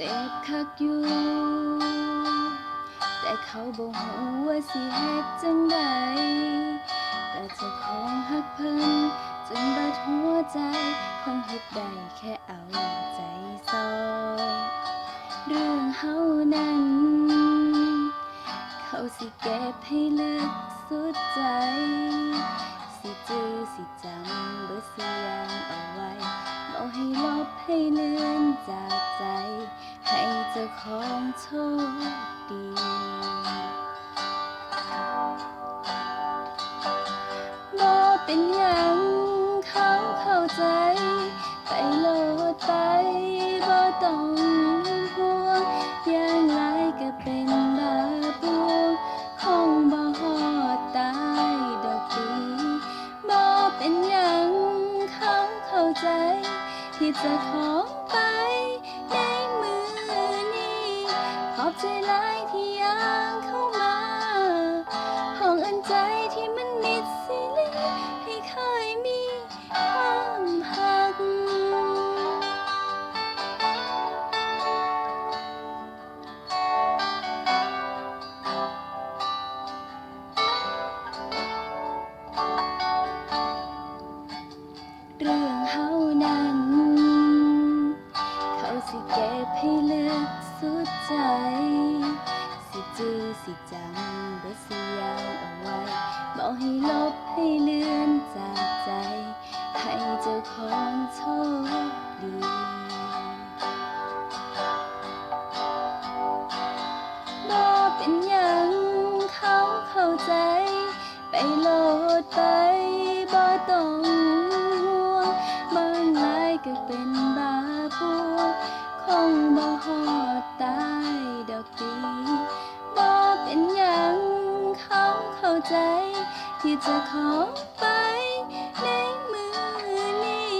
จ็บคักอยู่ แต่เขาบอกว่าสิเฮ็ดจังใดแต่เจ้าของหักเพิ่นจนบาดหัวใจคงเฮ็ดได้แค่เอาใจซอย เรื่องเฮานั้น เขาสิเก็บให้ลึกสุดใจ ของโชคดี บ่เป็นหยังเขาเข้าใจ ไปโลดไปบ่ต้องห่วงอย่างไรก็เป็นบาปวงคงบ่ฮอดตายดอกดีบ่เป็นหยังเขาเข้าใจ ที่จะของไป ขอ ลบให้เลือนจากใจ ให้เจ้าของโชคดีบ่เป็นยังเขาเข้าใจ ไปโลดไปบ่ต้องห่วงบางหลายก็เป็นบาปวงคงบ่ฮอดตายดอกดีบ่เป็นยังเขาเข้าใจ ที่จะขอไปในมือนี้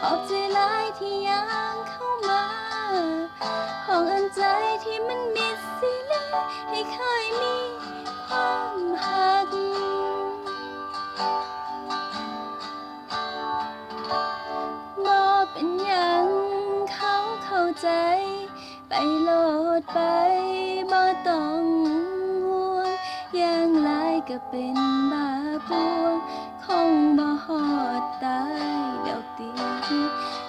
ขอบใจหลายที่ยังเข้ามาห้องอันใจที่มันมิดสิเลให้เคยมีความหัก บ่เป็นหยังเขาเข้าใจ ไปโลดไป ก็เป็นบาปวงคงบ่หอดตายดอกดี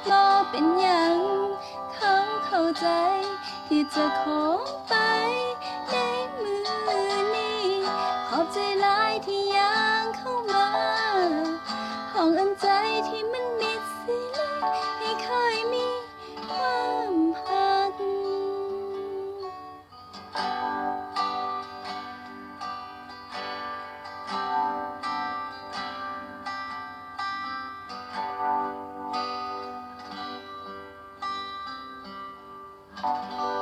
บ่เป็นหยังเขาเข้าใจที่จะขอไป Música